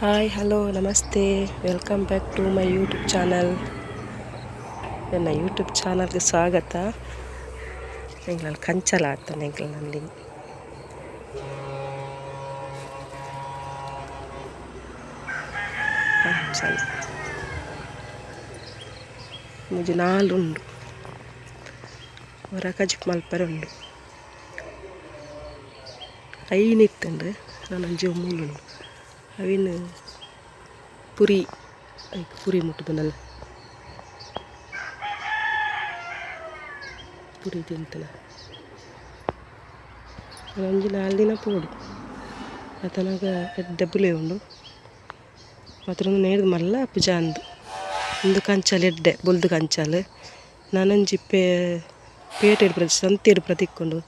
Hi hello ನಮಸ್ತೆ welcome back to my YouTube channel ನನ್ನ YouTube ಚಾನಲ್ಗೆ ಸ್ವಾಗತ. ಎಂಗ್ಲಲ್ಲಿ ಕಂಚಲ ಆಗ್ತಾನೆ ಎಂಗ್ಲಲ್ಲಿ ನಲ್ಲಿ ಮುಜಿ ನಾಲ್ ಉಂಡು. ಹೊರ ಕಜಿಪ್ ಮಲ್ಪರೆ ಉಂಡು. ಐನಿತ್ತಂಡು ನಾನು ಮೂಲು ಮೂಲುಂಡು ಅವಿನ ಪುರಿ. ಐಕ್ ಪುರಿ ಮುಟ್ಟುದನಲ್ಲ ಪುರಿ ತಿಂತಲ್ಲ. ಒಂಜಿ ನಾಲ್ ದಿನ ಪೋಡು. ಅತನಾಗ ಎಡ್ಡೆ ಬುಲೆ ಉಂಡು. ಮಾತ್ರ ನೇರ್ದು ಮಲ್ಲ ಪೂಜಾ ಅಂದು. ಒಂದು ಕಂಚಾಲು ಎಡ್ಡೆ, ಬೊಲ್ದು ಕಂಚಾಲು. ನಾನಂಜಿ ಪೇ ಪೇಟೆಡ್ ಪ್ರತಿ ಸಂತೆಡ್ ಪ್ರತಿಕ್ಕೊಂಡು.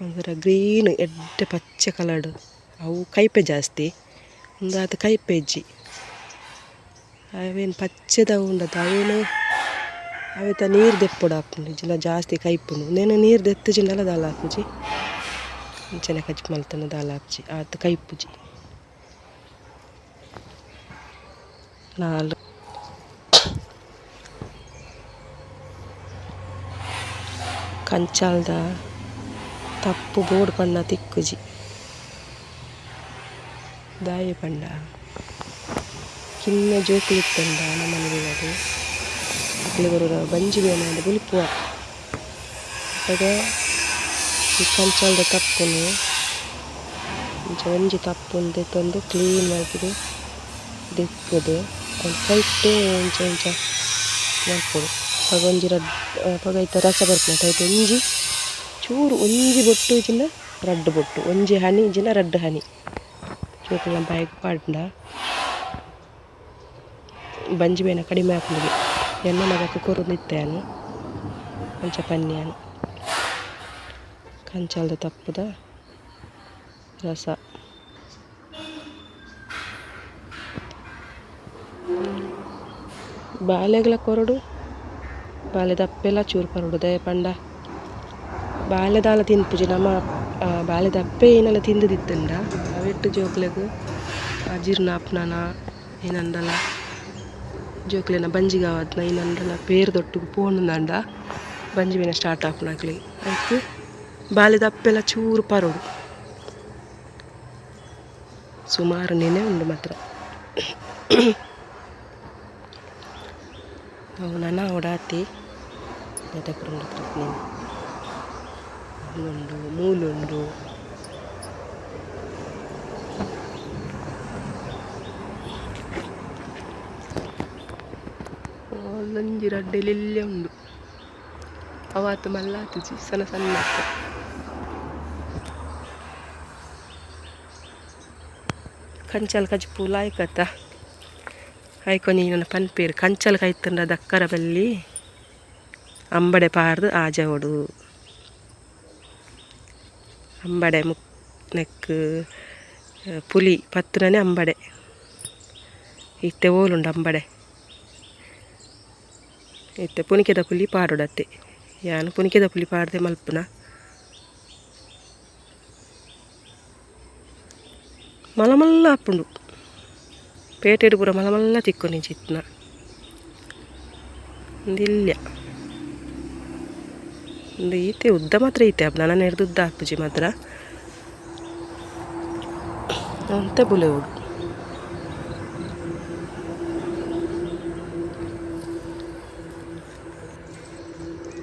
ಒಂಥರ ಗ್ರೀನ್ ಎಡ್ಡೆ, ಪಚ್ಚೆ ಕಲರ್ಡ್ ಅವು ಕೈಪೆ ಜಾಸ್ತಿ. ಅದು ಕೈಪೆಜ್ಜಿ ಅವೇನು ಪಚ್ಚೆದ ಉಂಡದ, ಅವೇನು, ಅವೆತ ನೀರು ದೆಪ್ಪೊಡು ಜಿನ ಜಾಸ್ತಿ ಕೈಪುಂಡು. ನೇನು ನೀರು ದೆತ್ತುಜಿಂಡಲ ದಾಲ ಹಾಪುಜಿ ಇಂಚನೆ ಕಜ್ಜಿ ಮಲ್ತನ ದಾಲ ಹಾಪ್ಜಿ ಆತ ಕೈಪುಜಿ. ನಾಲ್ ಕಂಚಾಲ್ದ ತಪ್ಪು ಬೋರ್ಡ್ ಪಂಡ ತಿಕ್ಕುಜಿ. ದಾಯಿ ಪಂಡ. ಕಿನ್ನ ಜೋಕುಲು ಇತ್ತಂಡ ನಮ್ಮನೆಗೆ ಮನೆಯಲ್ಲಿ ಕೆಲವರು ಬಂಜಿ ಬೇನೆ ಬುಲಿಪುವ. ಆಗ ಈ ಕಂಚಾಲ್ದ ತಪ್ಪುನು ಇಂಚ ಒಂಜಿ ತಪ್ಪುಂದು ತಂದು ಕ್ಲೀನ್ ಮಾಡಿದು ದಿಕ್ಕುದು. ಕೈಟೆ ಇಂಚ ಇಂಚ ಮಾಡ್ಕೊಡು ಆಗ ಒಂಜಿ ರಡ್ ಪಗ ಐತ ರಸ ಬರ್ಪುಂಡು ಐತೆ ಒಂಜಿ, ಚೂರು ಒಂಜಿ ಬೊಟ್ಟು ಇಜಿಂದ ರಡ್ಡು ಬೊಟ್ಟು. ಒಂಜಿ ಹನಿ ಇಜಿಂದ ರಡ್ಡು ಹನಿ. ಜೋಕುಲ ಬಾಯಿಗೆ ಪಾಡ್ದ ಬಂಜಿ ಕಡಿಮೆ ಹಾಕೊಂಡು ಎಣ್ಣೆ ಮಗಕ್ಕೆ ಕೊರದು ನಿತ್ತಾನು ಅಂಚ ಪನ್ಯಾನು. ಕಂಚಲ್ದ ತಪ್ಪದ. ರಸ. ಬಾಲೆಗಳ ಕೊರಡು. ಬಾಲೆ ದಪ್ಪೆಲ್ಲ ಚೂರು ಪರಡು ದಯ ಪಂಡ. ಬಾಲ್ಯದಾಲ ದಾಲ ತಿನ್ಪುಜಿ ನಮ್ಮ ಬಾಲ್ಯದಪ್ಪೆ ದಪ್ಪೆ ಏನೆಲ್ಲ ತಿಂದುದಿತ್ತಂಡ ಅವೆಟ್ಟು ಜೋಕ್ಲೆಗ್ ಅಜೀರ್ಣ ಆಪ್ನಾನ ಏನಂದಲ್ಲ ಜೋಕ್ಲೆನ ಬಂಜಿಗಾವದ್ನ ಏನಂದಲ್ಲ ಪೇರು ದೊಟ್ಟು ಫೋನ್ ಬಂಜಿ ಬೇನೆ ಸ್ಟಾರ್ಟ್ ಆಪ್ನಾಗ್ಲಿ ಅದಕ್ಕೆ ಬಾಲ್ಯದ ಅಪ್ಪೆಲ್ಲ ಚೂರು ಪರೋಡು. ಸುಮಾರು ನೆನೆ ಉಂಡು ಮಾತ್ರ. ನನ್ನ ಒಡಾತಿ ನೆಟಕುಂಡು ನೀನು ಮೂಲುಂಡು ಒಂದೊಂಜಿ ರಡ್ಡೆಲೆಲ್ಲ ಉಂಡು ಅವಾತು ಮಲ್ಲಾತುಜಿ ಸಣ್ಣ ಸಣ್ಣ ಕಂಚಲ್ ಕಜಿ ಪೂಲ ಆಯ್ಕತ್ತ ಆಯ್ಕೊನಿ ನನ್ನ ಪನ್ಪೇರು. ಕಂಚಲ್ ಕಾಯ್ತಂಡ ದಕ್ಕರ ಬಲ್ಲಿ ಅಂಬಡೆ ಪಾರ್ದು ಆಜವಡು ಅಂಬಡೆ ಮುಕ್, ನೆಕ್, ಪುಲಿ ಪತ್ತುನೇ ಅಂಬಡೆ. ಇತ್ತೆ ಓಲುಂಡು ಅಂಬಡೆ. ಇತ್ತೆ ಪುನಿಕೆದ ಪುಲಿ ಪಾಡೋಡತ್ತೆ ಯಾನು ಪುನಿಕೆದ ಪುಲಿ ಪಾಡ್ದೆ ಮಲ್ಪುನ ಮಲಮಲ್ಲ ಆಪುಂಡು ಪೇಟೆಡು ಪೂರ ಮಲಮಲ್ಲ ತಿಕ್ಕೊನಿ ಚಿತ್ನ ಒಂದಿಲ್ಲ ಒಂದು ಈತೆ ಉದ್ದ ಮಾತ್ರ ಈತೆ ಹಬ್ಬ ನಾನು ಹಿಡ್ದು ಉದ್ದ ಹಾಪುಜಿ ಮಾತ್ರ ಅಂತ ಬುಲೆ ಉಡು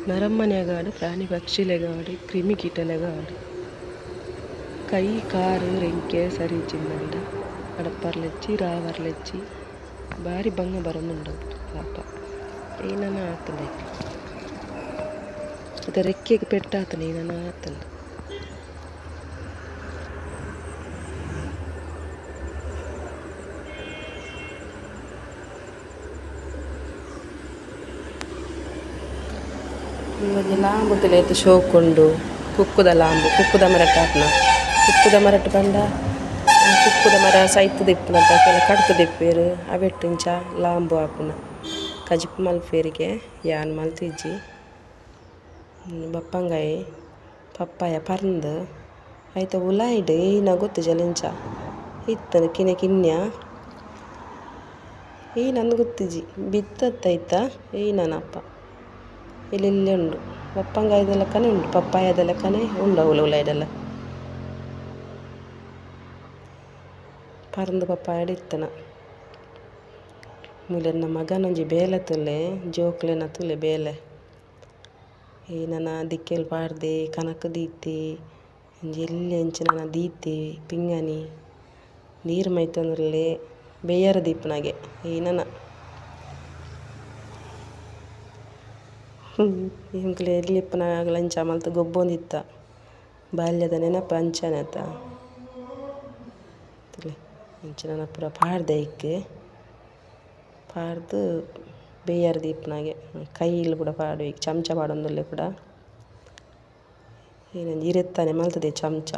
ನರಮ್ಮನೆಗಾಡು ಪ್ರಾಣಿ ಪಕ್ಷಿಲೆಗಾಡು ಕ್ರಿಮಿ ಕೀಟಲೆಗಾಡು ಕೈ, ಕಾರು, ರೆಂಕೆ, ಸರಿ ಚಿನ್ನಂಡ ಅಡಪ್ಪರ್ಲೆಚ್ಚಿ, ರಾವರ್ಲೆಚ್ಚಿ ಬಾರಿ ಬಂಗ ಬರಮುಂಡು ಪಾಪ. ಏನನ ಆತಂಡ ಅದು ರೆಕ್ಕೆಗೆ ಪೆಟ್ಟಾತನ ಏನನ ಆತಂಡ ಇವತ್ತು ಲಾಂಬು ತಿಳಿಯತ್ತು ಶೋಕೊಂಡು ಕುಕ್ಕುದ ಲಾಂಬು, ಕುಕ್ಕುದ ಮರಟ ಹಾಕ್ನ ಕುಕ್ಕುದ ಮರಟ್ಟು ಬಂದ ಕುಕ್ಕುದ ಮರ ಸೈತ್ ದಿಪ್ಪುನ ಕೆಲ ಕಡ್ತು ದಿಪ್ಪೇರು ಅವೆಟ್ಟಿಂಚ ಲಾಂಬು ಆಪುನ ಕಜಿಪ್ ಮಲ್ಪೇರಿಗೆ ಯಾನ್ ಮಲ್ತಿಜ್ಜಿ ಬಪ್ಪಂಗಾಯಿ ಪಪ್ಪಾಯ ಪರ್ಂದು ಐತ ಉಲಾಯ್ಡ್, ಈನ ಗೊತ್ತು ಜಲಿಂಚ. ಇತ್ತನ ಕಿನೆ ಕಿನ್ಯ. ಈ ನಂದು ಗೊತ್ತಿಜ್ಜಿ ಬಿತ್ತತ್ತೈತ ಈ ನನ್ನಪ್ಪ ಇಲ್ಲಿ ಉಂಡು ಪಪ್ಪಂಗಾಯದ ಲೆಕ್ಕನೇ ಉಂಡು ಪಪ್ಪಾಯದ ಲೆಕ್ಕನೇ ಉಂಡು ಅವಳು ಉಲಾಯ್ದೆಲ್ಲ ಪರಂದು ಪಪ್ಪಾಯಡ ಇತ್ತನ ಮೂಲೆ ನನ್ನ ಮಗನೊಂಜಿ ಬೇಲೆ ತುಲೆ ಜೋಕ್ಲೆನ ತುಲೆ ಬೇಲೆ ಈ ನನ್ನ ದಿಕ್ಕೆಲ್ ಪಾಡ್ದೆ ಕನಕ ದೀತಿ ಎಲ್ಲಿ ಹೆಂಚು ನನ್ನ ದೀತಿ ಪಿಂಗನಿ ನೀರು ಮೈತಂದ್ರಲ್ಲಿ ಬೇಯರ ದೀಪನಾಗೆ ಈ ನನ್ನ ಎಲ್ಲಿ ನಾಗ ಅಂಚ ಮಲ್ತು ಗೊಬ್ಬೊಂದಿತ್ತ. ಬಾಲ್ಯದ ನೆನಪು ಅಂಚನೆ ಅಂಚನ ಪೂರ ಪಾಡ್ದೆ ಇಕ್ಕೆ ಪಾಡ್ದು ಬೇಯರ್ ದೀಪ್ನಾಗೆ ಕೈಯಲ್ಲಿ ಕೂಡ ಪಾಡು ಈಗ, ಚಮಚ ಪಾಡೊಂದುಲ್ಲೆ ಕೂಡ ಏನಂದು, ಇರೆತ್ತಾನೆ ಮಲ್ತದೆ ಚಮಚ.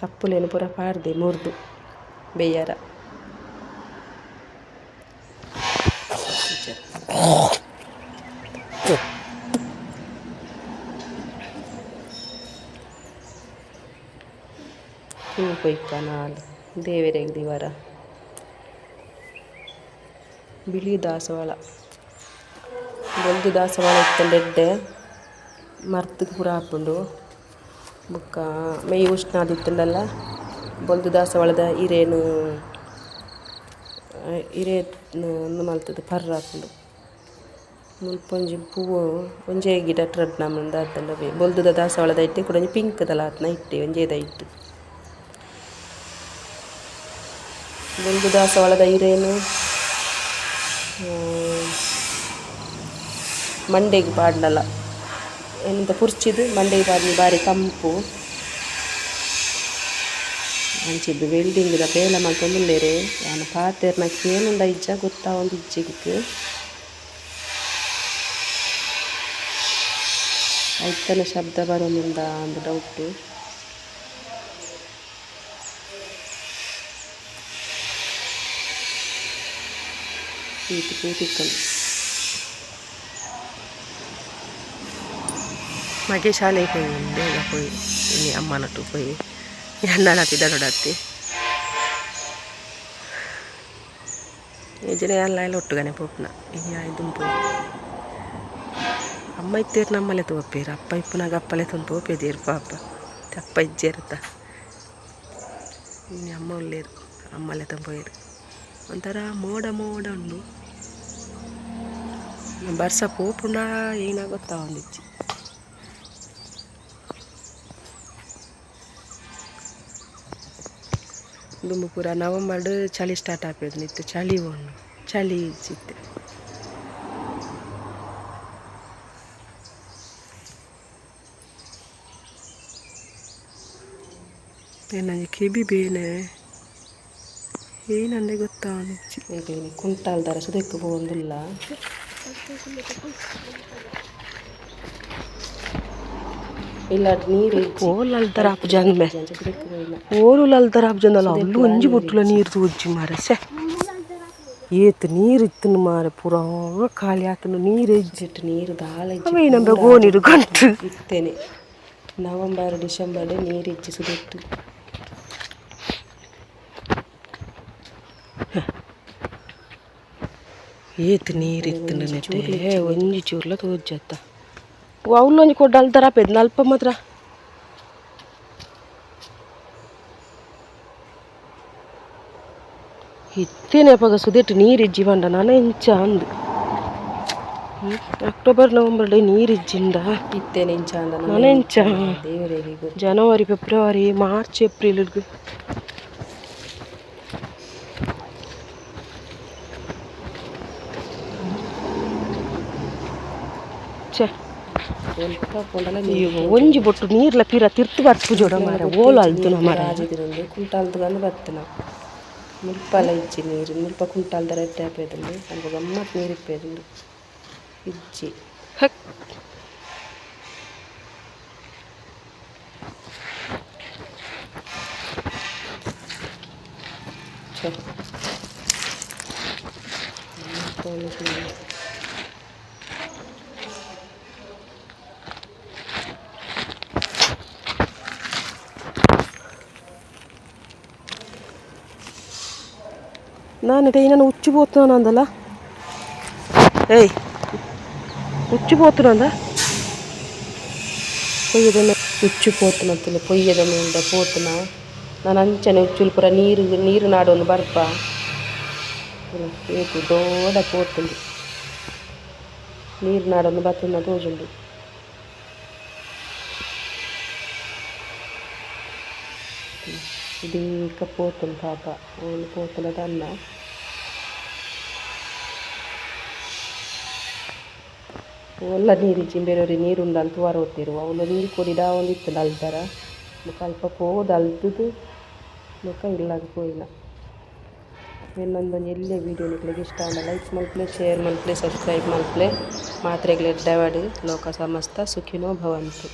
ತಪ್ಪುಲೇನು ಪೂರ ಪಾಡ್ದೆ ಮುರಿದು ಬೇಯರ ಹೂ ಕೊಯ್ಕ ನಾಲ್ ದೇವರಿಗೆ ದಿವರ ಬಿಳಿ ದಾಸವಾಳ ಬೊಲ್ದು ದಾಸವಾಳ ಇತ್ತಂಡೆಡ್ಡೆ ಮರ್ತಕ್ಕೆ ಪೂರ ಹಾಕೊಂಡು ಬೊಕ್ಕ ಮೈ ಉಷ್ಣ ಆದಿತ್ತಂಡಲ್ಲ ಬೊಲ್ದು ದಾಸವಾಳದ ಹಿರೇ ಒಂದು ಮಲ್ತದ, ಪರ್ರ ಹಾಕೊಂಡು ಮುಲ್ಪ ಒಂಜಿ ಪೂವು, ಒಂಜೇ ಗಿಡ ಟ್ರಡ್ ನಮ್ಮಂದ ಬೇ ಬೊಲ್ದುದ ದಾಸವಾಳದ ಇಟ್ಟೆ ಕೂಡ ಪಿಂಕ್ದಲ ಆತ್ನ ಇಟ್ಟೆ, ಒಂಜೇದ ಇಟ್ಟು. ಬೊಲ್ದು ದಾಸವಾಳದ ಹಿರೇನು ಮಂಡೆಗೆ ಪಾಡ್ನಲ್ಲ. ಎಂತ ಪುರ್ಚಿದು ಮಂಡೆಗೆ ಪಾಡ್ನಿ ಬಾರಿ ತಂಪು ಅಂಚಿದ್ದು ವೆಲ್ಡಿಂಗ್ದ ಬೇಲ ಮಲ್ತೊಂದುಲ್ಲೆರ್ ಯಾನ ಪಾತೆರ್ನಕ್ ಏನುಂಡ ಇಜ್ಜ ಗೊತ್ತಾವೊಂದು ಇಜ್ಜಿಗ್ ಐತನ ಶಬ್ದ ಬರೋನುಂಡ ಅಂದ್ ಡೌಟು ಕೂತು ಕೂತಿಕ್ಕನು ಮಗೆ ಶಾಲೆಗೆ ಹೋಗಿ ಬೇಗ ಹೋಗಿ ಇಲ್ಲಿ ಅಮ್ಮನಟ್ಟು ಹೋಗಿ ಅಣ್ಣನತ್ತಿ ದಡೊಡತ್ತಿ ಈಜಿನ ಎಲ್ಲ ಎಲ್ಲ ಒಟ್ಟುಗನೆ ಪೋಪ್ನ ಈಗ ದುಂಪು ಅಮ್ಮ ಇತ್ತೇರು ನಮ್ಮಲೆ ತೋಪೇರು ಅಪ್ಪ ಇಪ್ಪನಾಗ ಅಪ್ಪಲೆ ತಂದು ತೋಪೇದೇರು ಪಾಪ ಅಪ್ಪ ಇಜ್ಜೇರುತ್ತ ಇನ್ನು ಅಮ್ಮ ಒಳ್ಳೇರು ಅಮ್ಮಲೆ ತಂಬೋಯ್ರು ಒಂಥರ ಮೋಡ ಮೋಡ ಉಂಡು ಬರ್ಸ ಪೋಪುಂಡ ಏನಾಗುತ್ತಾ ಒಂದಿಚ್ಚಿ ದುಂಬು ಪೂರ ನವಂಬರ್ಡ್ ಚಳಿ ಸ್ಟಾರ್ಟ್ ಆಪೇದು ನಿತ್ತು ಚಳಿ ಒಣ್ಣು ಚಳಿ ಇಜ್ಜಿತ್ತೆ ನನಗೆ ಕಿಬಿ ಬೇನೆ ಏನಂದೆ ಗೊತ್ತಾ ಕುಂಟಾಲ್ದಾರ ಕುಂಟಾಲ್ ದರ ಸುದಕ್ಕೆ ಹೋಗೊಂದಿಲ್ಲ ಇಲ್ಲ ನೀರು ಓಲ್ ಅಲ್ದರ ಆಪು ಜನ್ಮೆ. ಓಲು ಅಲ್ದರ ಆಪು ಜಂದಲ್ಲ ಅಲ್ಲು ಒಂಜಿ ಬೊಟ್ಟುಲ ನೀರು ತೂಜ್ಜಿ ಮಾರೆ ಸೆ ಏತ್ ನೀರು ಇತ್ತನು ಮಾರೆ ಪೂರ ಖಾಲಿ ಆತನು ನೀರು ಎಜ್ಜಿಟ್ಟು ನೀರು ದಾಳ ನಂಬ ಗೋನಿಡು ಗಂಟು. ಇತ್ತೇನೆ. ನವಂಬರ್ ಡಿಸೆಂಬರ್ ನೀರು ಸುದಿಟ್ಟು ಏತ್ ನೀರು ಇತ್ತು ನೆಟ್ಟೆ. ಒಂಜಿ ಚೂರ್ಲ ತೋಜ್ಜತ್ತ ಕೊಡ್ಡ ಅಲ್ದರ ಪೆದ್ ನಲ್ಪ ಮಾತ್ರ. ಇತ್ತೇನೆ ಪಗ ಸುದಿಟ್ಟು ನೀರು ಇಜ್ಜಿ ನಾನು ಇಂಚ ಅಂದು. ಅಕ್ಟೋಬರ್ ನವಂಬರ್ ಡೇ ನೀರು ಇಜ್ಜಿಂದ ಇತ್ತೇನೆ ಇಂಚ ಅಂದ ನಾನು. ಇಂಚ. ಜನವರಿ ಫೆಬ್ರವರಿ ಮಾರ್ಚ್ ಏಪ್ರಿಲ್ ಅಯ್ಯೋ ಒಂಜಿ ಬೊಟ್ಟು ನೀರ್ಲ ಪಿರ ತಿರ್ತು ಬರ್ತು ಜೋಡ ಮಾರ ಓಲು ಅಲ್ತು ಮರ ಕುಂಟಾಲ್ದು ಗಂದು ಬರ್ತನ ಮುಲ್ಪಲ ಇಜ್ಜಿ ನೀರು ಮುಲ್ಪ ಕುಂಟಾಲ್ದ ರೆಡ್ಡೆ ಹಾಪೇದಲ್ಲಿ ಸ್ವಲ್ಪ ಗಮ್ಮತ್ ನೀರು ಇಪ್ಪೇದು ಇಜ್ಜಿ ಹಕ್ నానంటే నన్ను ఉచ్చిపోతున్నాను అందలా? ఏయ్ ఉచ్చిపోతున్నా పొయ్యేదమ్మ ఉచ్చిపోతున్నా ತಿಳಿ పొయ్యేదమ్మ ఉందా పోతున్నా. ನಾನು ಅಂಚನೆ నీరు నీరు నాడు ఉంది ಬರ್ಪ ಏಕು ದೊಡ್ಡ ಪೋತುಂಡು ನೀರು ನಾಡೋನು బతున్న ತೋಜುಂಡು ఇది ఇక పోతుంది పాప. అవును ಒಲ್ಲ ನೀರಿ ಬೇರೆಯವ್ರಿಗೆ ನೀರುಂಡು ಅಂತ ವರೋತಿರುವ ಅವಲ ನೀರು ಕೊಡಿಡಾ ಒಂದಿತ್ತಲ್ಲ ಅಲ್ದರ ಬೊಕ ಅಲ್ಪ ಪೋದು ಅಲ್ದುದು ಬೊಕ ಇಲ್ಲ ಪೋಯಿನ ಇನ್ನೊಂದೊಂದು ಎಲ್ಲೇ ವೀಡಿಯೋ ನಿಕ್ಲಿಗೆ ಇಷ್ಟ ಆದ ಲೈಕ್ ಮಲ್ಪ್ಲೆ ಶೇರ್ ಮನ್ಪ್ಲೆ ಸಬ್ಸ್ಕ್ರೈಬ್ ಮನ್ಪ್ಲೆ ಮಾತ್ರೆಗಳು ಎಡ್ಡಾಡಿ ಲೋಕ ಸಮಸ್ತ ಸುಖಿನೋ ಭವಂತು.